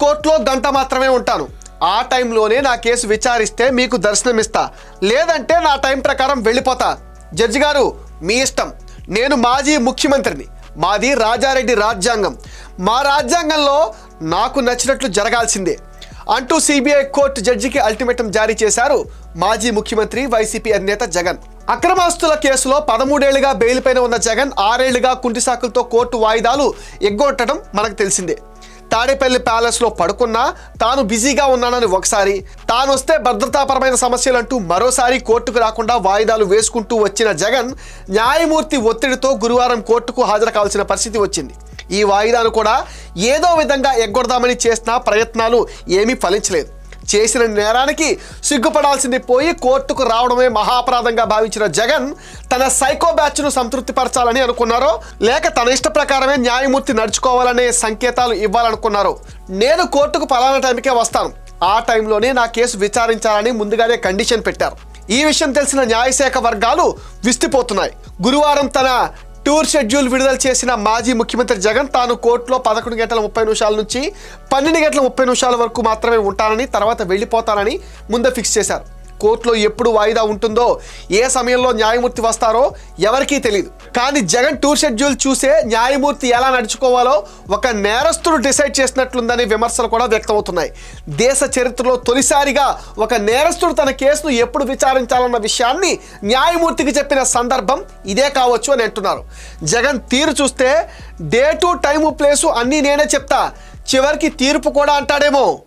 కోర్టులో గంట మాత్రమే ఉంటాను. ఆ టైంలోనే నా కేసు విచారిస్తే మీకు దర్శనమిస్తా. లేదంటే నా టైం ప్రకారం వెళ్ళిపోతా. జడ్జి గారు మీ ఇష్టం. నేను మాజీ ముఖ్యమంత్రిని మాది రాజారెడ్డి రాజ్యాంగం. మా రాజ్యాంగంలో నాకు నచ్చినట్లు జరగాల్సిందే. అంటూ సిబిఐ కోర్టు జడ్జికి అల్టిమేటం జారీ చేశారు మాజీ ముఖ్యమంత్రి వైసీపీ అధినేత జగన్. అక్రమాస్తుల కేసులో పదమూడేళ్ళుగా బెయిల్ పైన ఉన్న జగన్ ఆరేళ్ళుగా కుంటి సాకులతో కోర్టు వాయిదాలు ఎగ్గొట్టడం మనకు తెలిసిందే. తాడేపల్లి ప్యాలెస్లో పడుకున్నా తాను బిజీగా ఉన్నానని ఒకసారి. తాను వస్తే భద్రతాపరమైన సమస్యలంటూ మరోసారి కోర్టుకు రాకుండా వాయిదాలు వేసుకుంటూ వచ్చిన జగన్ న్యాయమూర్తి ఒత్తిడితో గురువారం కోర్టుకు హాజరు కావాల్సిన పరిస్థితి వచ్చింది. ఈ వాయిదాను కూడా ఏదో విధంగా ఎగ్గొడదామని చేసిన ప్రయత్నాలు ఏమీ ఫలించలేదు. చేసిన నేరానికి సిగ్గుపడాల్సింది పోయి కోర్టుకు రావడమే మహాపరాధంగా భావించిన జగన్ తన సైకో బ్యాచ్ను సంతృప్తిపరచాలని అనుకున్నారో లేక తన ఇష్ట ప్రకారమే న్యాయమూర్తి నడుచుకోవాలనే సంకేతాలు ఇవ్వాలనుకున్నారో. నేను కోర్టుకు పలానా టైంకే వస్తాను. ఆ టైంలోనే నా కేసు విచారించాలని ముందుగానే కండిషన్ పెట్టారు. ఈ విషయం తెలిసిన న్యాయశాఖ వర్గాలు విస్తిపోతున్నాయి. గురువారం తన టూర్ షెడ్యూల్ విడుదల చేసిన మాజీ ముఖ్యమంత్రి జగన్ తాను కోర్టులో పదకొండు గంటల ముప్పై నిమిషాల నుంచి పన్నెండు గంటల ముప్పై నిమిషాల వరకు మాత్రమే ఉంటానని తర్వాత వెళ్ళిపోతానని ముందే ఫిక్స్ చేశారు. కోర్టులో ఎప్పుడు వాయిదా ఉంటుందో ఏ సమయంలో న్యాయమూర్తి వస్తారో ఎవరికీ తెలియదు కానీ జగన్ టూర్ షెడ్యూల్ చూసే న్యాయమూర్తి ఎలా నడుచుకోవాలో ఒక నేరస్తుడు డిసైడ్ చేసినట్లుందనే విమర్శలు కూడా వ్యక్తమవుతున్నాయి. దేశ చరిత్రలో తొలిసారిగా ఒక నేరస్తుడు తన కేసును ఎప్పుడు విచారించాలన్న విషయాన్ని న్యాయమూర్తికి చెప్పిన సందర్భం ఇదే కావచ్చు అని అంటున్నారు. జగన్ తీరు చూస్తే డే టు టైము ప్లేసు అన్నీ నేనే చెప్తా. చివరికి తీర్పు కూడా అంటాడేమో.